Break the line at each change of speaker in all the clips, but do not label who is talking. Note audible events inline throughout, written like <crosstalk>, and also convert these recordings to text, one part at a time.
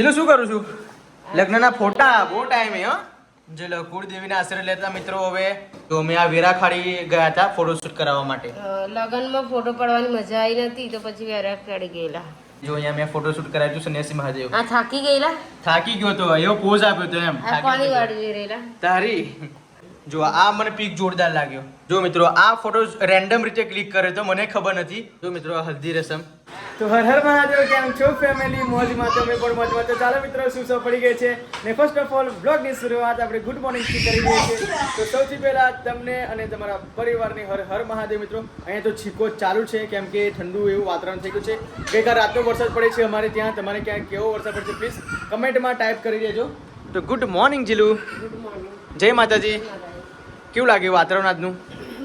જીલો શું કરું છું? લગ્નના ફોટા બહુ ટાઈમ હે હો. જે કુળદેવીના આશીર્વાદ લેતા મિત્રો હવે તો અમે આ વેરાખાડી ગયા હતા ફોટોશૂટ કરાવવા માટે.
લગ્નમાં ફોટો પડવાની મજા આવી નથી તો પછી વેરાખાડી ગયેલા.
જો અહીંયા મેં ફોટોશૂટ કરાવ્યું હતું સન્યાસી મહાદેવ.
આ થાકી ગયેલા?
થાકી ગયો તો એવો પોઝ આપ્યો તો એમ. તારી જો આ મને પીક જોરદાર લાગ્યો. જો મિત્રો આ ફોટો રેન્ડમ રીતે ક્લિક કર્યો તો મને ખબર નથી. જો મિત્રો હલ્દી રસમ. તો હર હર મહાદેવ કેમ છો? ફેમિલી મોજમાં તમે પણ મોજમાં. તો ચાલો મિત્રો શું શું પડી ગઈ છે? ને ફર્સ્ટ ઓફ ઓલ બ્લોગની શરૂઆત આપણે ગુડ મોર્નિંગથી કરી દઈએ છીએ. તો સૌથી પહેલા તમને અને તમારા પરિવારની હર હર મહાદેવ મિત્રો અહીંયા તો છીકો ચાલુ છે કેમ કે ઠંડુ એવું વાતાવરણ થઈ ગયું છે. ગઈકાલ રાતનો વરસાદ પડે છે અમારે ત્યાં. તમારે ક્યાં કેવો વરસાદ પડશે પ્લીઝ કમેન્ટમાં ટાઈપ કરી દેજો. તો good morning Jilu.
Good morning
જય માતાજી. કેવું લાગ્યું વાતાવરણ આજનું?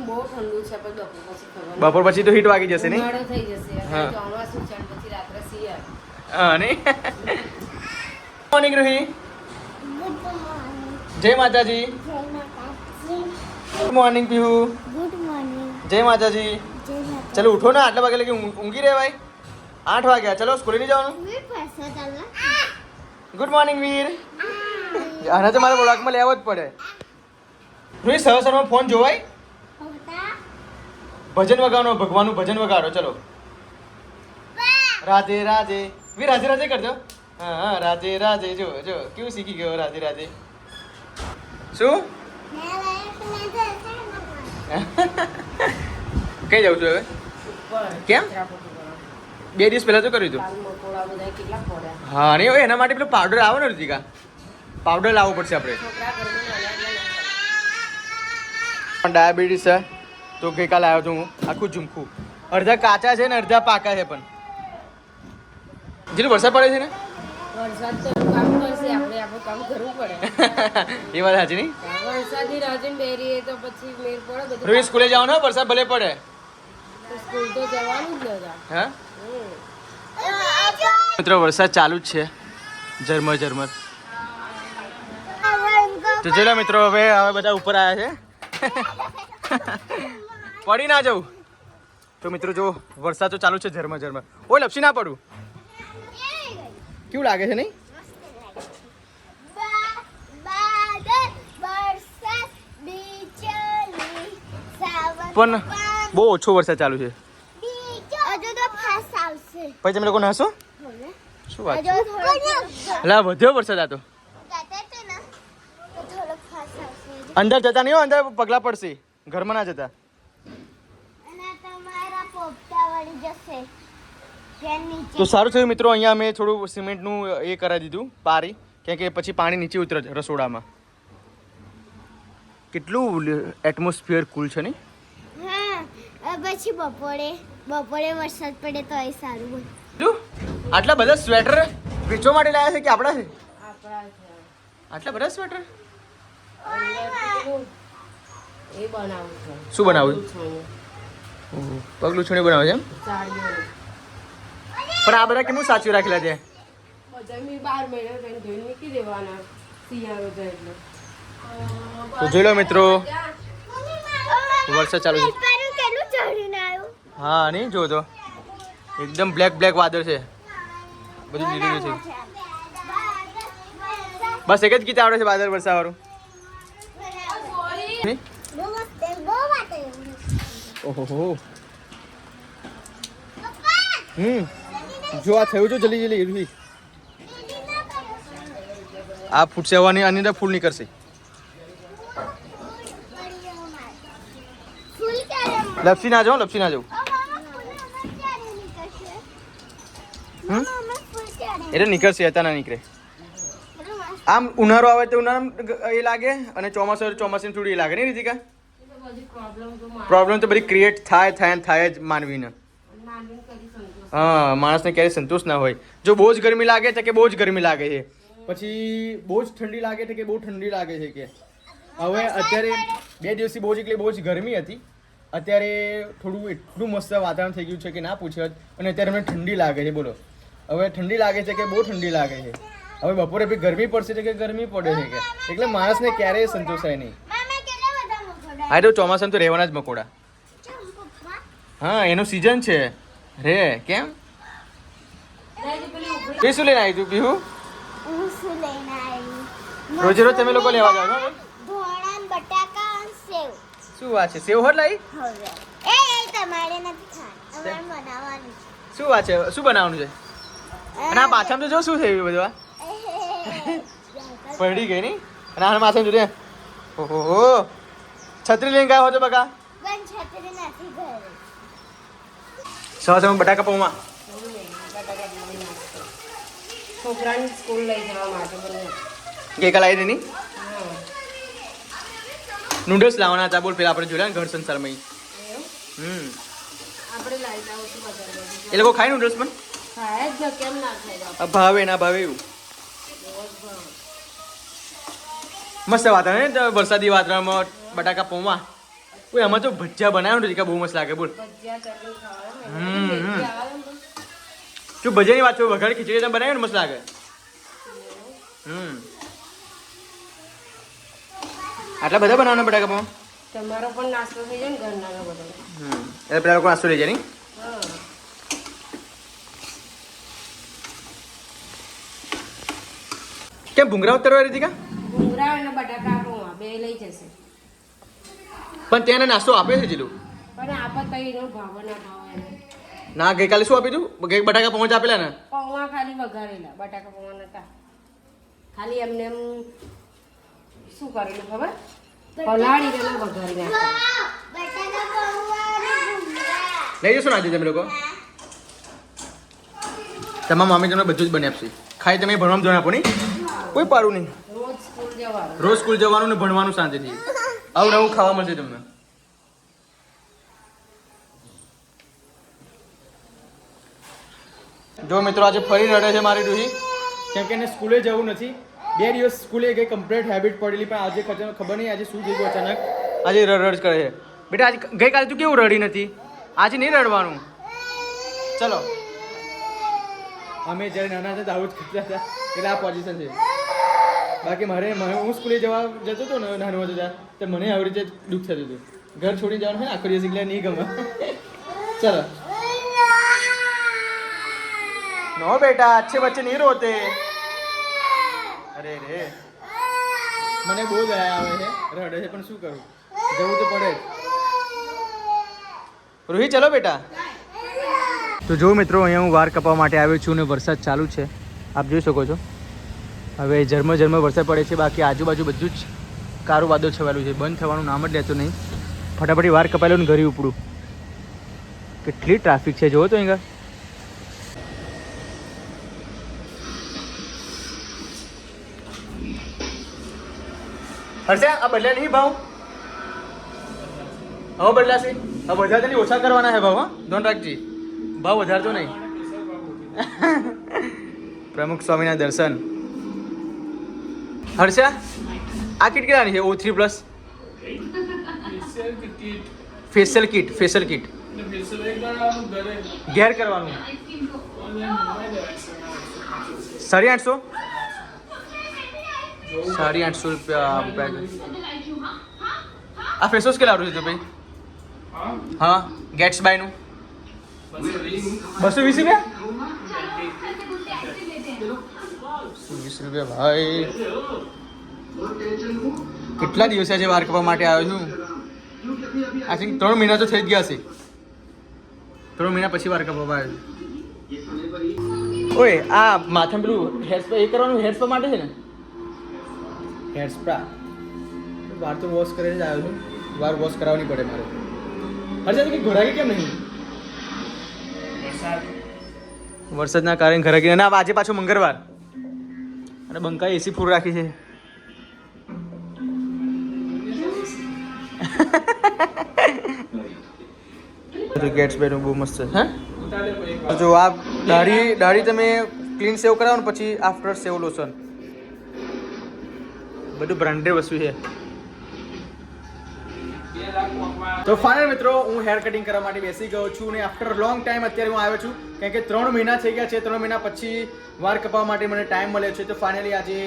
બહુ ઠંડુ છે પણ બપોર પછી
બપોર પછી તો હીટ વાગી જશે નહીં?
થઈ જશે
હા.
ચોમાસું છે પછી રાત્રે શિયાળ.
હા નહીં? મોર્નિંગ રોહી જય માતાજી. Good morning Pihu
good morning
જય માતાજી. ચલો ઉઠો ને આટલા વાગે લગી ઊંઘી ઊંઘી રહેવાય આઠ વાગ્યા. ચલો સ્કૂલે નહીં જવાનું? Good morning Veer. આના તો મારે ઓળખમાં લેવો જ પડે. રોહી સવાર સવારમાં ફોન જોવાય? ભજન વગાડો ભગવાનનું ભજન વગાડો ચલો. રાધે રાધે. વી રાધે રાધે કરજો. હા હા રાધે રાધે જો જો. કેવું શીખી ગયો રાધે રાધે? શું? કઈ જાઉં છું હવે? કેમ? બે દિવસ પહેલા તો કર્યું હતું હા નહીં એના માટે પેલો પાવડર આવે ને રુચિકા પાવડર લાવવો પડશે આપણે. ડાયાબિટીસ છે તો ગઈકાલે આવ્યો છું હું આખું ઝુમખું. અડધા કાચા છે ને અડધા પાકા છે પણ. જેટલું વરસાદ પડે છે ને?
વરસાદ તો કામ કરશે આપણે આપણું કામ કરવું પડે. <laughs>
એ વાત સાચી નહીં?
વરસાદની રાહ બેરીએ તો પછી મેર પડે બધું
રોહિત સ્કૂલે જવાનું હોય વરસાદ ભલે પડે.
સ્કૂલ તો જવાનું જ
હા? મિત્રો વરસાદ ચાલુ જ છે. ઝરમર ઝરમર. તો ચલો મિત્રો હવે હવે બધા ઉપર આવ્યા છે. <laughs> પડી ના જવું. તો મિત્રો જો વરસાદ તો ચાલુ છે ઝરમર ઝરમર. ઓય લપસી ના પડું કેવું લાગે છે નહીં? પણ બહુ ઓછો વરસાદ ચાલુ છે. પછી તમે લોકો હસો શું વાત એટલે વધ્યો વરસાદ આ તો
જાતે છે ને તો થોડો ફાસ્ટ આવશે હજુ.
અંદર જતા નહીં હો અંદર પગલા પડશે. ઘરમાં ના જતા.
અને તમારા પોપટા વળી જશે ફેન નીચે
તો સારું થયું મિત્રો અહીંયા અમે થોડું સિમેન્ટનું એ કરાવી દીધું પારી. કેમ કે પછી પાણી નીચે ઉતરે છે રસોડામાં. કેટલું એટમોસ્ફિયર કુલ છે નહીં?
હા પછી બપોરે બપોરે વરસાદ પડે તો એ સારું હોય.
શું આટલા બધા સ્વેટર વેચવા માટે લાયા છે કે આપણા છે? આટલા બધા સ્વેટર
એ બનાવું છે.
શું
બનાવું?
પગલું છોડી. બનાવે છે એમ? પણ આ બધા કેમ સાચું રાખેલા છે? તો જોઈ લો મિત્રો વરસાદ ચાલુ છે. હા નહીં જો તો. એકદમ બ્લેક બ્લેક વાદળ છે. બધું લીલું છે. બસ એક જ ગીત આવડે છે વાદળ વરસા વાળું
બહુ મસ્ત બહુ વાત
ઓહો. હમ. જો આ થયું છે જલ્દી જલ્દી એવી આ ફૂટશે હવાની આની અંદર ફૂલ નીકળશે. લપસી ના જાઓ લપસી ના જાઓ. એટલે નીકળશે અત્યારે ના નીકળે. આમ ઉનાળો આવે તો ઉનાળામાં એ લાગે અને ચોમાસું આવે તો ચોમાસામાં થોડી એ લાગે, નહીં રીતિકા?
પ્રોબ્લેમ તો
બધી ક્રિએટ થાય થાય થાય જ માનવીને. હા, માણસને ક્યારેય સંતોષ ના હોય. જો બહુ જ ગરમી લાગે છે કે બહુ જ ગરમી લાગે છે. પછી બહુ જ ઠંડી લાગે છે કે બહુ ઠંડી લાગે છે કે. હવે અત્યારે બે દિવસથી બહુ જ એટલે બહુ જ ગરમી હતી. અત્યારે થોડું એટલું મસ્ત વાતાવરણ થઈ ગયું છે કે ના પૂછ્યો અને અત્યારે અમને ઠંડી લાગે છે, બોલો. હવે ઠંડી લાગે છે કે બહુ ઠંડી લાગે છે? હવે બપોરે બી ગરમી પડશે છે કે ગરમી પડે છે કે. એટલે માણસને ક્યારેય સંતોષાય નહીં. હા તો ચોમાસામાં તો રહેવાના જ મકોડા. હા એનો સિઝન છે. રે કેમ? તે શું લઈને આવી તું પીહુ રોજે રોજ તમે લોકો લેવા જાવ છો
બટાકા સેવ.
શું વાત છે? સેવ હોટ
લાઈ? એ એ તમારે નથી ખાવાનું. અમારે બનાવવાનું
શું વાત છે? શું બનાવવાનું છે?
છે
અને આ પાછળ તો જો શું થયું બધું આ <laughs> પડી ગઈ નહીં? અને આને માથે જોડે ઓહો. છત્રી લઈને ગયા હો તો બકા સવા તમે બટાકા પૌમાં.
છોકરાની સ્કૂલ લઈ જવા માટે
ગઈકાલ આવી નહીં?
હા.
નૂડલ્સ લાવવાના હતા. બોલ પેલા આપણે જોયા ને ઘર સંસારમાં હમ.
આપણે લાવી લાવું
એ લોકો ખાય નૂડલ્સ પણ?
ખાય જ કેમ ના ખાય
ભાવે ના ભાવે એવું
બહુ જ ભાવ
મસ્ત વાતાવરણ ને વરસાદી વાતાવરણમાં બટાકા પૌવા. કોઈ આમાં તો ભજીયા બનાવ્યો ને કે બહુ મસ્ત લાગે બોલ. શું ભજીયાની વાત છે? વઘાર ખીચડી તમે બનાવ્યો ને મસ્ત લાગે? હમ. આટલા બધા બનાવવાના બટાકા પૌવા?
તમારો પણ નાસ્તો થઈ જાય ને ઘરનાનો બધો.
હમ. એટલે પેલા લોકો નાસ્તો લઈ જાય નહીં? કેમ ભૂંગરા ઉતરવા રહી હતી કા?
બટાકા પૌવા બે લઈ જશે.
પણ ત્યાં એને નાસ્તો આપે છે જીલું?
પણ આપત કઈ એનો ભાવ ના ભાવ.
ના ગઈકાલે શું આપ્યું તું? ગઈ બટાકા પહોંચ આપેલા ને?
પૌવા ખાલી વઘારેલા બટાકા પૌવા નતા. ખાલી એમને એમ શું કરેલું ખબર? પલાળી ને વઘારી નાખ્યા.
લઈ જશો ને આજે તમે લોકો? તમારા મામી તમને બધું જ બની આપશે. ખાલી તમે ભણવામાં ધોરણ આપો નહીં? કોઈ પાડું નહીં.
રોજ સ્કૂલ જવાનું
ને ભણવાનું શાંતિથી આવું નવું ખાવા મળશે તમને. જો મિત્રો આજે ફરી રડે છે મારી ડુહી. કેમ કે એને સ્કૂલે જવું નથી. બે દિવસ સ્કૂલે ગઈ કમ્પ્લીટ હેબિટ પડેલી પણ આજે ખબર ખબર નહીં આજે શું થઈ ગયું અચાનક. આજે રડ રડ કરે છે. બેટા આજે ગઈકાલે તું કેવું રડી નથી? આજે નહીં રડવાનું. ચલો. અમે જ્યારે નાના હતા આવું જ કરતા હતા. એટલે આ પોઝિશન છે. બાકી મારે મને હું સ્કૂલે જવા જતો હતો ને નાનો હતો ત્યાં તો મને આવી રીતે દુઃખ થતું હતું ઘર છોડી જવાનું હોય ને આખો દિવસ એટલે નહીં ગમે ચલો નો બેટા अच्छे बच्चे नहीं रोते અરે રે મને બહુ દયા આવે છે રડે છે પણ શું કરું જવું તો પડે જ રોહિત ચલો બેટા તો જો મિત્રો અહીંયા હું વાર કપાવવા માટે આવ્યો છું ને વરસાદ ચાલુ છે આપ જોઈ શકો છો હવે ઝરમર ઝરમર વરસાદ પડે છે, બાકી આજુબાજુ બધું જ કારું વાદળ છવાયેલું છે. બંધ થવાનું નામ જ લેતું નહીં. ફટાફટી વાર કપાયેલો ને ઘરે ઉપડું. કેટલી ટ્રાફિક છે, જોવો તો અહીંયા હર્ષા, આ બદલ્યા નહીં ભાવ? હવે બદલાશે કરવાના છે ભાવ, હા. ધોન ભાવ વધારતો નહીં. <laughs> પ્રમુખ સ્વામીના દર્શન. હર્ષા આ કીટ કેટલાની છે? ઓ three plus facial kit facial kit ઘેર કરવાનું. સાડી આઠસો? સાડી આઠસો રૂપિયા આ ફેસવોશ કેટલા આવડું છે તો ભાઈ? હા. ગેટ્સ બાયનું બસો વીસ રૂપિયા? ભાઈ કેટલા દિવસે આજે બહાર કપવા માટે આવ્યો છું? આઈ થિંક ત્રણ મહિના તો થઈ જ ગયા છે. ત્રણ મહિના પછી વાર કપવા આવ્યો ઓય આ માથા પેલું હેર સ્પ્રે એ કરવાનું હેર સ્પા માટે છે ને? હેર સ્પ્રા વાર તો વોશ કરીને જ આવ્યો છું. વાર વોશ કરાવવાની પડે મારે. અચ્છા કે ઘોડાકી કેમ નહીં? વરસાદના કારણે ઘરે ગયા ના આજે પાછો મંગળવાર. અને બંકા એસી ફૂલ રાખી છે. ગેટ્સ બેનું બહુ મસ્ત છે. હા? જો આ દાઢી દાઢી તમે ક્લીન સેવ કરાવો ને પછી આફ્ટર સેવ લોશન બધું બ્રાન્ડેડ વસ્તુ છે. તો ફાઇનલ મિત્રો હું હેર કટિંગ કરવા માટે બેસી ગયો છું અને આફ્ટર લોંગ ટાઈમ અત્યારે હું આવ્યો છું. કારણ કે ત્રણ મહિના થઈ ગયા છે ત્રણ મહિના પછી વાર કપાવવા માટે મને ટાઈમ મળ્યો છે. તો ફાઇનલી આજે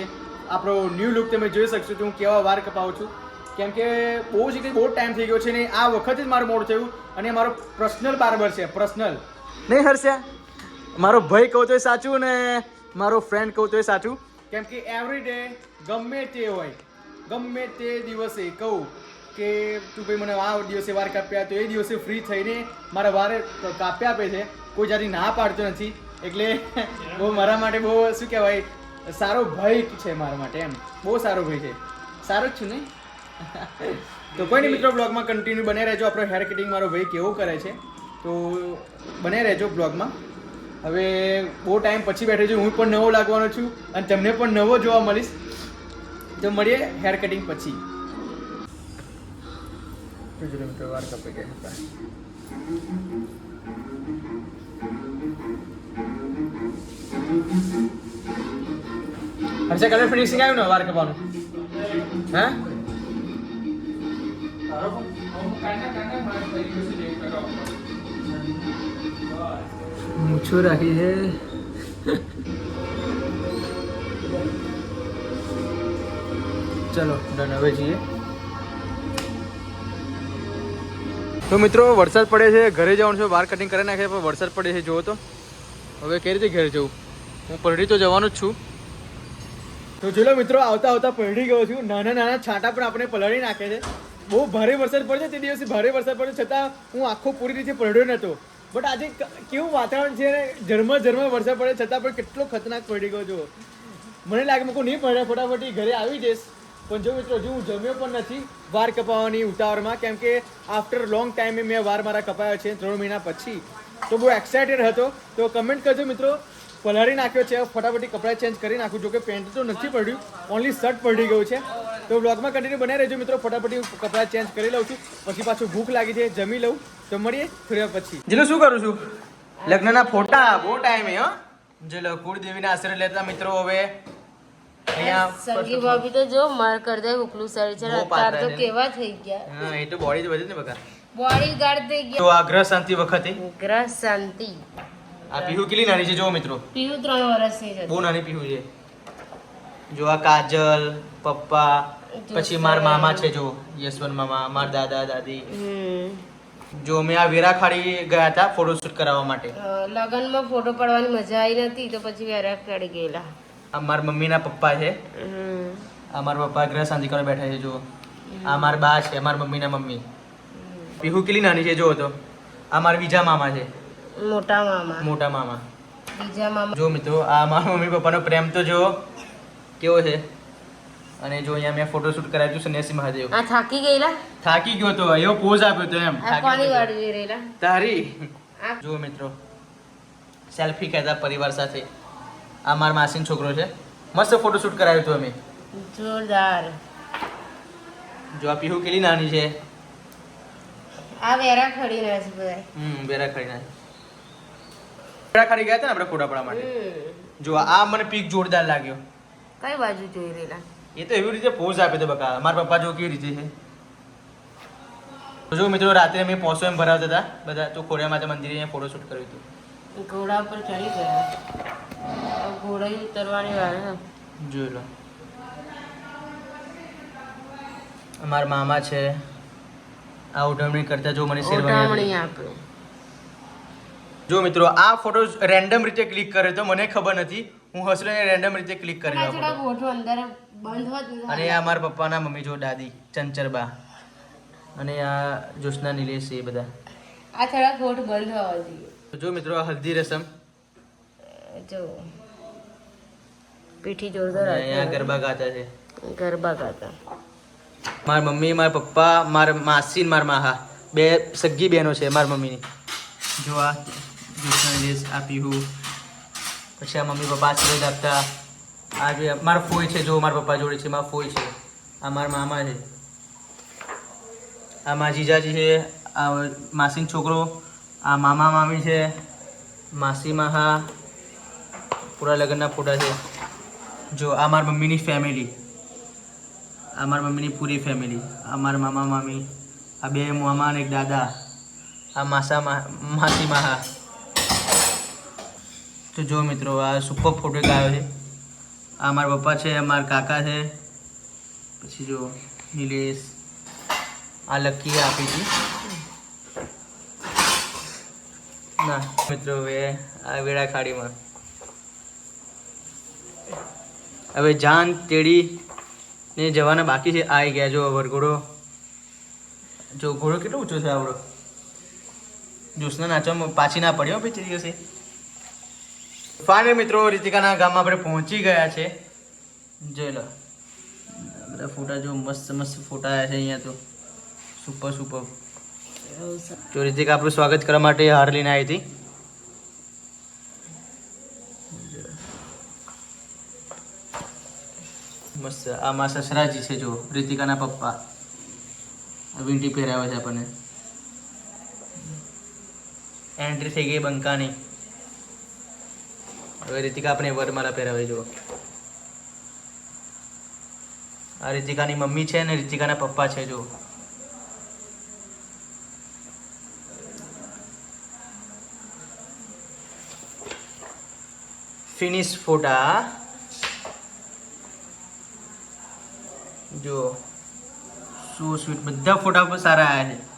આપણો ન્યૂ લુક તમે જોઈ શકશો કે હું કેવા વાર કપાવું છું. કેમ કે બહુ જ બહુ ટાઈમ થઈ ગયો છે ને આ વખતે જ મારું મોડ થયું અને મારો પર્સનલ બાર્બર છે પર્સનલ નહીં હર્ષ્યા મારો ભાઈ કહું તો એ સાચું ને મારો ફ્રેન્ડ કહું તો એ સાચું. કેમ કે એવરી ડે ગમે તે હોય ગમે તે દિવસે કહું કે તું ભાઈ મને આ દિવસે વાર કાપ્યા તો એ દિવસે ફ્રી થઈને મારા વારે કાપ્યા આપે છે. કોઈ જાતિ ના પાડતો નથી. એટલે બહુ મારા માટે બહુ, શું કહેવાય, સારો ભાઈ છે મારા માટે એમ. બહુ સારો ભાઈ છે. સારો જ છું ને? <laughs> તો કોઈ નહીં મિત્રો બ્લોગમાં કન્ટિન્યુ બને રહેજો. આપણો હેર કટિંગ મારો ભાઈ કેવો કરે છે. તો બને રહેજો બ્લોગમાં હવે બહુ ટાઈમ પછી બેઠો છું. હું પણ નવો લાગવાનો છું અને તમને પણ નવો જોવા મળીશ. તો મળીએ હેર કટિંગ પછી. જોજો મિત્રો વાર કપાઈ ગયા હતા હર્ષા કલર ફિનિશિંગ આવ્યું ને વાર કપાવાનું હા મૂછો રાખી છે ચલો ડન હવે જઈએ તો મિત્રો, વરસાદ પડે છે, ઘરે જવાનું છે વાર કટિંગ કરી નાખે પણ વરસાદ પડે છે, જોવો તો. હવે કઈ રીતે ઘરે જવું? હું પરડી તો જવાનું જ છું. તો ચલો મિત્રો, આવતા આવતા પરડી ગયો છું. નાના નાના છાંટા પણ આપણે પલળી નાખે છે. બહુ ભારે વરસાદ પડે છે, તે દિવસે ભારે વરસાદ પડે છતાં હું આખો પૂરી રીતે પલળ્યો નહોતો બટ આજે કેવું વાતાવરણ છે ઝરમર ઝરમર વરસાદ પડે છતાં પણ કેટલો ખતરનાક પડી ગયો છો મને લાગે, મેં નહીં પડે ફટાફટી ઘરે આવી જઈશ. પણ જો મિત્રો, હજુ હું જમ્યો પણ નથી, વાર કપાવવાની ઉતાવળમાં, કેમ કે આફ્ટર લોંગ ટાઈમે મેં વાર મારા કપાયો છે ત્રણ મહિના પછી. તો બહુ એક્સાઇટેડ હતો. તો કમેન્ટ કરજો મિત્રો, પલાળી નાખ્યો છે, ફટાફટી કપડાં ચેન્જ કરી નાખું જો કે પેન્ટ તો નથી પડ્યું ઓનલી શર્ટ પડી ગયું છે. તો બ્લોગમાં કન્ટિન્યુ બનાવી રહેજો મિત્રો, ફટાફટી કપડાં ચેન્જ કરી લઉં છું. પછી પાછું ભૂખ લાગી છે, જમી લઉં. તો મળીએ થોડી પછી. જેલો, શું કરું છું? લગ્નના ફોટા, બહુ ટાઈમે હો. જેલો કુળદેવીના આશીર્વાદ લેતા મિત્રો, હવે
સંગી ભાભી તો જો માર કર દે ઉપલું સર છે અત્યાર તો કેવા થઈ ગયા.
હા એ તો બોડી તો બધી ને બકા.
બોડી ગાર્ડ થઈ
તો આ ગ્રહ શાંતિ વખતે?
ગ્રહ શાંતિ.
આ પીહુ કેટલી નાની છે જો મિત્રો.
પીવું ત્રણ વર્ષની છે.
બહુ નાની પીહુ છે. જો આ કાજલ પપ્પા પછી માર મામા છે જો યશવંત મામા માર દાદા દાદી. જો મેં આ વેરાખાડી ગયા હતા ફોટોશૂટ કરાવવા માટે.
લગનમાં ફોટો પાડવાની મજા આવી નથી તો પછી વેરાખાડી ગયેલા.
આ મારા મમ્મીના પપ્પા છે. આ મારા પપ્પા ગ્રહ શાંતિ કરવા બેઠા છે જો આ મારા બા છે મારા મમ્મીના મમ્મી. પીહુ કેટલી નાની છે જો તો. આ મારા બીજા મામા છે.
મોટા મામા.
મોટા મામા.
બીજા મામા.
જો મિત્રો આ મારા મમ્મી પપ્પાનો પ્રેમ તો જો કેવો છે? અને જો અહીંયા મેં ફોટોશૂટ કરાવ્યું હતું સન્યાસી મહાદેવ.
આ થાકી ગયેલા?
થાકી ગયો તો એવો પોઝ આપ્યો તો એમ. થાકી
કોની વાડી રહેલા?
તારી. જો મિત્રો સેલ્ફી કહેતા પરિવાર સાથે. આ મારા માસીનો છોકરો છે. મસ્ત ફોટોશૂટ કરાવ્યું હતું અમે.
જોરદાર.
જો આ પીહુ કેટલી નાની છે?
આ વેરા ખડી ના છે બધા.
હમ બેરા ખડી ના વેરા ખડી ગયા હતા ને આપણે ફોટા માટે. જો આ મને પીક જોરદાર લાગ્યો.
કઈ બાજુ જોઈ રહેલા?
એ તો એવી રીતે પોઝ આપે તો બકા. મારા પપ્પા જો કેવી રીતે છે. જો મિત્રો રાત્રે અમે પોસો એમ ભરાવતા હતા. બધા તો ખોડિયા માતા મંદિરે ફોટો ફોટોશૂટ કર્યું હતું.
ઘોડા પર ચડી ગયા. ઘોડા ઉતરવાની વાર
જોઈ લો. અમારા મામા છે. આ ઉઠવણી કરતા જો મને શેરવાની
ઉઠામણી
જો મિત્રો આ ફોટો રેન્ડમ રીતે ક્લિક કર્યો તો મને ખબર નથી. હું હસલો રેન્ડમ રીતે ક્લિક કરી અને આ મારા પપ્પાના મમ્મી જો દાદી ચંચરબા. અને આ જોશના નિલેશ એ બધા.
આ થોડા ગોઠ બંધ હોવા જોઈએ
જો મિત્રો આ હલ્દી રસમ.
જો. પીઠી જોરદાર
અહીંયા ગરબા ગાતા છે.
ગરબા ગાતા.
મારા મમ્મી મારા પપ્પા મારા માસી માર માહા. બે સગી બહેનો છે મારા મમ્મીની. જો આ જોશના નિલેશ આ પીહુ પછી આ મમ્મી પપ્પા આશીર્વાદ આપતા. આ જે મારા ફોઈ છે જો મારા પપ્પા જોડે છે મારા ફોઈ છે. આ મારા મામા છે. આ મારા જીજાજી છે. આ માસીનો છોકરો, આ મામા મામી છે, માસી માહા, પૂરા લગ્નના ફોટા છે. જો, આ મારા મમ્મીની ફેમિલી આ મારા મમ્મીની પૂરી ફેમિલી આ મારા મામા મામી, આ બે મામા અને એક દાદા. આ માસા માસી માહા. તો જો મિત્રો, આ સુપર ફોટો આવ્યો છે. આ મારા પપ્પા છે મારા કાકા છે. પછી જો, નિલેશ. આ લકી આપી હતી. ના. મિત્રો વેળા ખાડીમાં હવે જાન, તેડી ને જવાના બાકી છે. આવી ગયા જો વરઘોડો. જો ઘોડો કેટલો ઊંચો છે આપણો? જ્યોત્સના નાચવામાં પાછી ના પડ્યો તે દિવસે ફાઇનલ મિત્રો, રીતિકાના ગામમાં આપણે પહોંચી ગયા છે. જોઈ લો. બધા ફોટા જો મસ્ત મસ્ત ફોટા આવ્યા છે અહીંયા તો. સુપર સુપર તો રીતિકા આપણું સ્વાગત કરવા માટે હાર લઈને આવી હતી. મસ્ત. આ મા સસરાજી છે જો રીતિકાના પપ્પા. વિંટી પહેરાવે છે આપણને. એન્ટ્રી થઈ ગઈ બંકાની. હવે રીતિકા આપણે વરમાલા પહેરાવે જો આ રીતિકાની મમ્મી છે ને રીતિકાના પપ્પા છે જો ફિનિશ ફોટા જો. સો સ્વીટ બધા ફોટા પર સારા આવ્યા છે.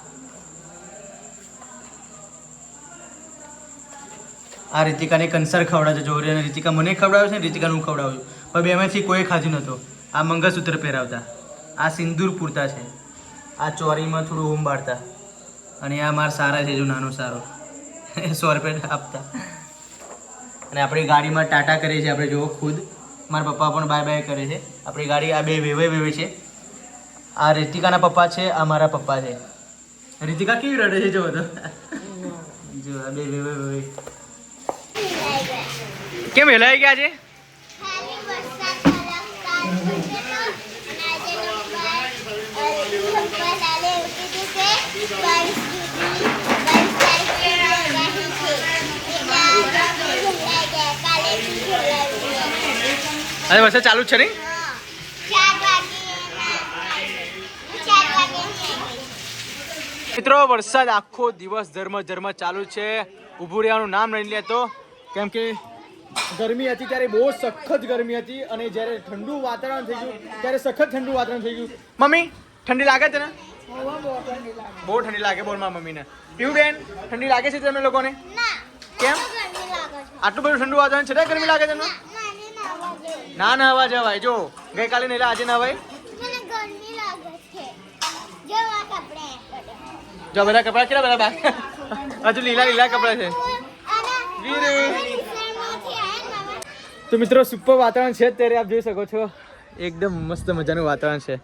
આ રીતિકાને કંસર ખવડાવજો જોરી અને રીતિકા મને ખવડાવે છે ને રીતિકાને હું ખવડાવું છું. પણ બેમાંથી કોઈ ખાધું નહોતું. આ મંગળસૂત્ર પહેરાવતા. આ સિંદૂર પૂરતા છે. આ ચોરીમાં થોડું હોમ બાળતા. અને આ માર સારા છે, જો નાનો સારો. <laughs> સો રૂપિયા આપતા. અને આપણી ગાડીમાં ટાટા કરે છે, આપણે જુઓ ખુદ. મારા પપ્પા પણ બાય બાય કરે છે. આપણી ગાડી આ બે વેવે વેવે છે. આ રીતિકાના પપ્પા છે, આ મારા પપ્પા છે. રીતિકા કેવી રડે છે જો તો. જો, આ બે વેવે વેવે કેમ હેલાઈ ગયા છે
ખાલી વરસાદ ખરાબ કામ પડે તો અને આજે નંબર નંબર લાલે એવું કીધું કે બાવીસ જૂની બાવીસ તારીખે આગાહી છે એટલે આજે ખુલ્લા ગયા કાલે બી
અરે વરસાદ ચાલુ જ છે નહીં? મિત્રો વરસાદ આખો દિવસ ધર્મ ધર્મ ચાલુ છે. ઊભું રહેવાનું નામ નહીં લેતો. કેમ કે ગરમી હતી ત્યારે બહુ સખત ગરમી હતી અને જ્યારે ઠંડુ વાતાવરણ થઈ ગયું ત્યારે સખત ઠંડુ વાતાવરણ થઈ ગયું. મમ્મી ઠંડી લાગે છે ને બહુ ઠંડી લાગે બોલ મારા મમ્મીને. પીવું બેન ઠંડી લાગે છે તમને લોકોને? કેમ?
ગરમી લાગે છે.
આટલું બધું ઠંડુ વાતાવરણ છે ગરમી લાગે છે તમને ના નહવા જવાય જો ગઈકાલે નહીં આજે
છે. જેવા
જો બધા કપડા કેટલા બધા બાકી? હજુ લીલા લીલા કપડા છે. તો મિત્રો સુપર વાતાવરણ છે અત્યારે આપ જોઈ શકો છો. એકદમ મસ્ત મજાનું વાતાવરણ છે.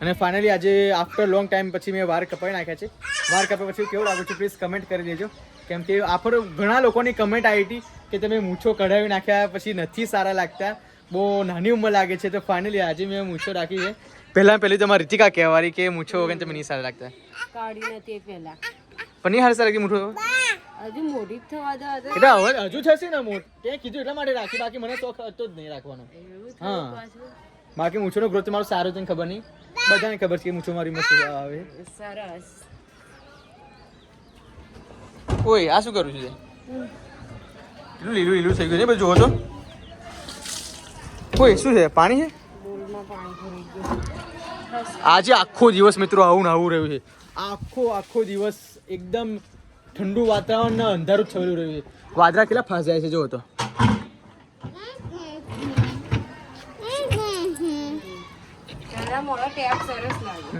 અને ફાઇનલી આજે આફ્ટર લોંગ ટાઈમ પછી મેં વાર કપાઈ નાખ્યા છે. વાર કપાઈ પછી કેવું લાગુ છે પ્લીઝ કમેન્ટ કરી દેજો. કેમ કે આફર ઘણા લોકોની કમેન્ટ આવી હતી. કે તમે મૂછો કઢાવી નાખ્યા પછી નથી સારા લાગતા. બહુ નાની ઉંમર લાગે છે તો ફાઇનલી આજે મેં મૂછો રાખી છે. પહેલાં પહેલી તમારે રીતિકા કહેવારી કે મૂછો વગર તમે નહીં સારા લાગતા.
કાઢી નથી પહેલા.
પણ નહીં હાર સારા મૂઠો?
હજુ જ થવા દો
એટલે હવે હજુ થશે ને મોટ. તે કીધું એટલા માટે રાખી બાકી મને શોખ હતો જ નહીં રાખવાનો. હા. બાકી મૂછોનો ગ્રોથ મારો સારો છે ખબર નહીં? બધાને ખબર છે કે મૂછો મારી મસ્ત આવે
સરસ.
ઓય આ શું કરું છું તે? કેટલું લીલું લીલું થઈ ગયું છે બધું જોવો છો. કોઈ શું છે પાણી છે? આજે આખો દિવસ મિત્રો આવું ને આવું રહ્યું છે. આખો આખો દિવસ એકદમ ઠંડુ વાતાવરણ ને અંધારું જ થયેલું રહ્યું છે. વાદળા કેટલા ફાસ જાય છે જોવો તો. <laughs> <laughs>
ઘર મોડો ટેપ સરસ લાગે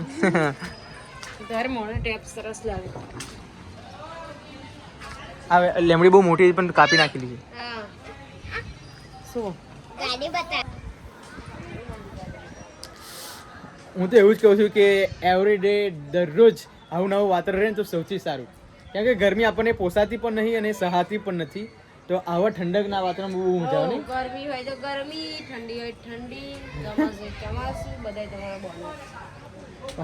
તારા મોડો ટેપ સરસ લાગે.
હવે લેમડી બહુ મોટી પણ કાપી નાખેલી છે.
શું?
હું તો એવું જ કહું છું કે એવરી ડે દરરોજ આવું નવું વાતાવરણ રહે ને તો સૌથી સારું. કેમ કે ગરમી આપણને પોસાતી પણ નહીં અને સહાતી પણ નથી. તો આવા ઠંડકના વાતાવરણ બહુ મજા આવે
ગરમી હોય તો ગરમી ઠંડી હોય ઠંડી ચોમાસું બધાય તમારા બોનસ